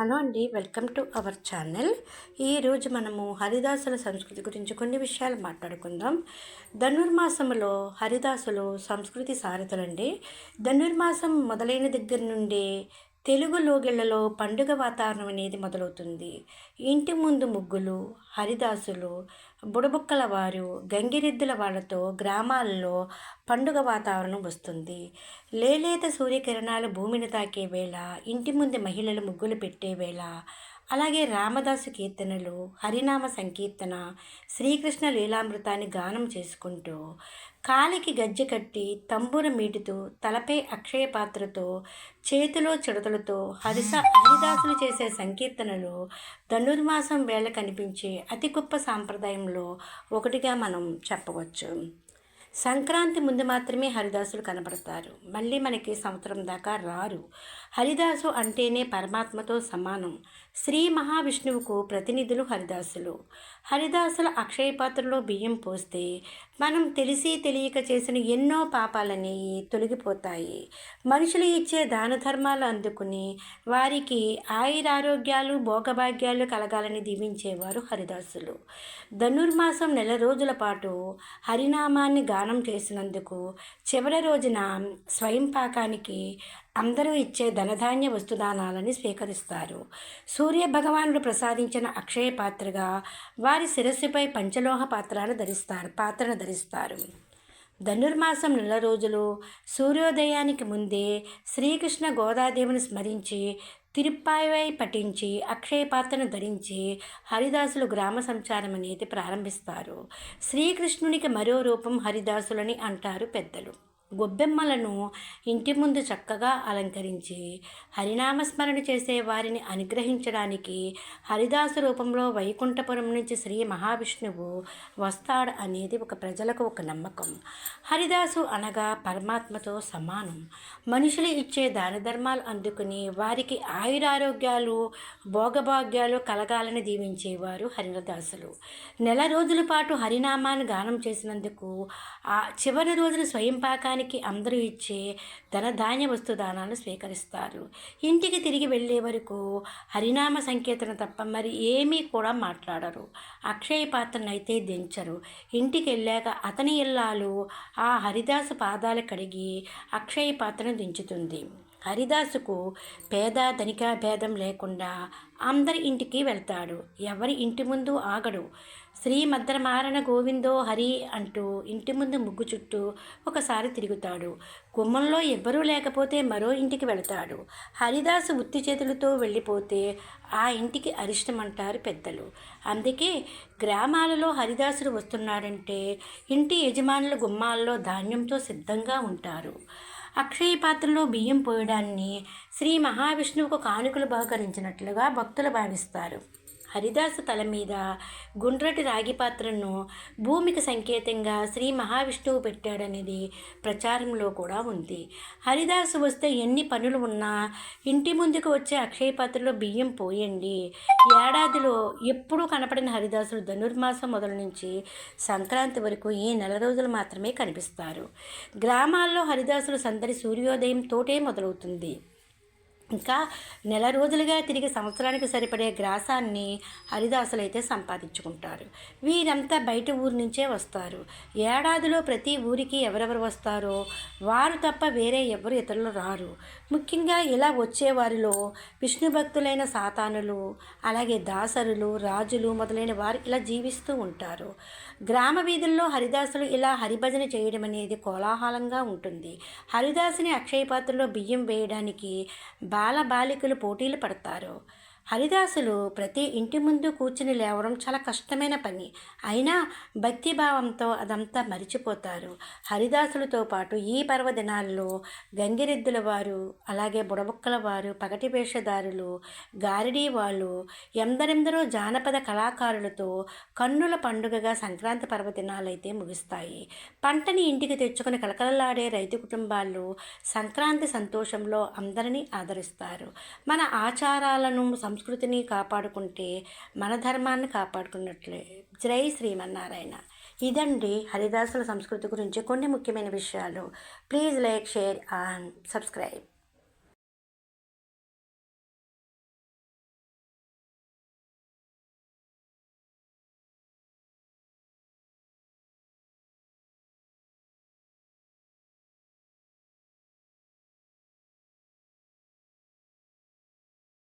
Hello అండి welcome to our channel. ఈరోజు మనము హరిదాసుల సంస్కృతి గురించి కొన్ని విషయాలు మాట్లాడుకుందాం. ధనుర్మాసంలో హరిదాసులు సంస్కృతి సారథులండి. ధనుర్మాసం మొదలైన దగ్గర నుండి తెలుగు లోగిళ్ళలో పండుగ వాతావరణం అనేది మొదలవుతుంది. ఇంటి ముందు ముగ్గులు హరిదాసులు బుడబుక్కల వారు గంగిరెద్దుల వాళ్ళతో గ్రామాల్లో పండుగ వాతావరణం వస్తుంది. లేలేత సూర్యకిరణాలు భూమిని తాకే వేళ ఇంటి ముందు మహిళలు ముగ్గులు పెట్టే వేళ అలాగే రామదాసు కీర్తనలు హరినామ సంకీర్తన శ్రీకృష్ణ లీలామృతాన్ని గానం చేసుకుంటూ కాలికి గజ్జె కట్టి తంబూర మీటుతూ తలపై అక్షయ పాత్రతో చేతిలో చిడతలతో హరిస హరిదాసులు చేసే సంకీర్తనలు ధనుర్మాసం వేళ కనిపించే అతి గొప్ప సాంప్రదాయంలో ఒకటిగా మనం చెప్పవచ్చు. సంక్రాంతి ముందు మాత్రమే హరిదాసులు కనబడతారు. మళ్ళీ మనకి సంవత్సరం దాకా రారు. హరిదాసు అంటేనే పరమాత్మతో సమానం. శ్రీ మహావిష్ణువుకు ప్రతినిధులు హరిదాసులు. హరిదాసుల అక్షయ పాత్రలో బియ్యం పోస్తే మనం తెలిసి తెలియక చేసిన ఎన్నో పాపాలని తొలగిపోతాయి. మనుషులు ఇచ్చే దాన ధర్మాలు అందుకుని వారికి ఆయురారోగ్యాలు భోగభాగ్యాలు కలగాలని దీవించేవారు హరిదాసులు. ధనుర్మాసం నెల రోజుల పాటు హరినామాన్ని గానం చేసినందుకు చివరి రోజున స్వయం పాకానికి అందరూ ఇచ్చే ధనధాన్య వస్తుదానాలని స్వీకరిస్తారు. సూర్య భగవానుడు ప్రసాదించిన అక్షయ పాత్రగా వారి శిరస్సుపై పంచలోహ పాత్రను ధరిస్తారు పాత్రను ధరిస్తారు. ధనుర్మాసం నెల రోజులు సూర్యోదయానికి ముందే శ్రీకృష్ణ గోదాదేవిని స్మరించి తిరుప్పాయవై పఠించి అక్షయ పాత్రను ధరించి హరిదాసులు గ్రామ సంచారం అనేది ప్రారంభిస్తారు. శ్రీకృష్ణునికి మరో రూపం హరిదాసులని అంటారు పెద్దలు. గొబ్బెమ్మలను ఇంటి ముందు చక్కగా అలంకరించి హరినామస్మరణ చేసే వారిని అనుగ్రహించడానికి హరిదాసు రూపంలో వైకుంఠపురం నుంచి శ్రీ మహావిష్ణువు వస్తాడు అనేది ఒక ప్రజలకు ఒక నమ్మకం. హరిదాసు అనగా పరమాత్మతో సమానం. మనుషులు ఇచ్చే దాన ధర్మాలు అందుకుని వారికి ఆయురారోగ్యాలు భోగభాగ్యాలు కలగాలని దీవించేవారు హరిదాసులు. నెల రోజుల పాటు హరినామాన్ని గానం చేసినందుకు ఆ చివరి రోజున స్వయం పాకాన్ని సమయానికి అందరూ ఇచ్చే ధనధాన్య వస్తు దానాలు స్వీకరిస్తారు. ఇంటికి తిరిగి వెళ్ళే వరకు హరినామ సంకీర్తన తప్ప మరి ఏమీ కూడా మాట్లాడరు. అక్షయ పాత్రను అయితే దించరు. ఇంటికి వెళ్ళాక అతని ఇల్లాలు ఆ హరిదాసు పాదాలు కడిగి అక్షయ పాత్రను దించుతుంది. హరిదాసుకు పేద ధనిక భేదం లేకుండా అందరి ఇంటికి వెళ్తాడు. ఎవరి ఇంటి ముందు ఆగడు. శ్రీ మద్రమారణ గోవిందో హరి అంటూ ఇంటి ముందు ముగ్గు చుట్టూ ఒకసారి తిరుగుతాడు. గుమ్మంలో ఎవ్వరూ లేకపోతే మరో ఇంటికి వెళతాడు. హరిదాసు ఉత్తి చేతులతో వెళ్ళిపోతే ఆ ఇంటికి అరిష్టమంటారు పెద్దలు. అందుకే గ్రామాలలో హరిదాసుడు వస్తున్నాడంటే ఇంటి యజమానుల గుమ్మాల్లో ధాన్యంతో సిద్ధంగా ఉంటారు. అక్షయ పాత్రలో బియ్యం పోయడాన్ని శ్రీ మహావిష్ణువుకు కానుకలు బహుకరించినట్లుగా భక్తులు భావిస్తారు. హరిదాసు తల మీద గుండ్రటి రాగి పాత్రను భూమికి సంకేతంగా శ్రీ మహావిష్ణువు పెట్టాడనేది ప్రచారంలో కూడా ఉంది. హరిదాసు వస్తే ఎన్ని పనులు ఉన్నా ఇంటి ముందుకు వచ్చే అక్షయ పాత్రలో బియ్యం పోయండి. ఏడాదిలో ఎప్పుడూ కనపడిన హరిదాసులు ధనుర్మాసం మొదలు నుంచి సంక్రాంతి వరకు ఈ నెల రోజులు మాత్రమే కనిపిస్తారు. గ్రామాల్లో హరిదాసులు సందడి సూర్యోదయం తోటే మొదలవుతుంది. ఇంకా నెల రోజులుగా తిరిగి సంవత్సరానికి సరిపడే గ్రాసాన్ని హరిదాసులు అయితే సంపాదించుకుంటారు. వీరంతా బయట ఊరి నుంచే వస్తారు. ఏడాదిలో ప్రతి ఊరికి ఎవరెవరు వస్తారో వారు తప్ప వేరే ఎవరు ఇతరులు రారు. ముఖ్యంగా ఇలా వచ్చేవారిలో విష్ణు భక్తులైన సాతానులు అలాగే దాసరులు రాజులు మొదలైన వారు ఇలా జీవిస్తూ ఉంటారు. గ్రామ వీధుల్లో హరిదాసులు ఇలా హరిభజన చేయడం అనేది కోలాహలంగా ఉంటుంది. హరిదాసుని అక్షయ పాత్రలో బియ్యం వేయడానికి బాల బాలికలు పోటీలు పడతారు. హరిదాసులు ప్రతి ఇంటి ముందు కూర్చుని లేవడం చాలా కష్టమైన పని. అయినా భక్తిభావంతో అదంతా మరిచిపోతారు. హరిదాసులతో పాటు ఈ పర్వదినాల్లో గంగిరెద్దుల వారు అలాగే బుడబుక్కల వారు పగటి వేషధారులు గారిడీ వాళ్ళు ఎందరెందరో జానపద కళాకారులతో కన్నుల పండుగగా సంక్రాంతి పర్వదినాలైతే ముగిస్తాయి. ముగుస్తాయి పంటని ఇంటికి తెచ్చుకుని కలకలలాడే రైతు కుటుంబాలు సంక్రాంతి సంతోషంలో అందరినీ ఆదరిస్తారు. మన ఆచారాలను సంస్కృతిని కాపాడుకుంటే మన ధర్మాన్ని కాపాడుకున్నట్లే. జై శ్రీమన్నారాయణ. ఇదండి హరిదాసుల సంస్కృతి గురించి కొన్ని ముఖ్యమైన విషయాలు. Please like share and subscribe.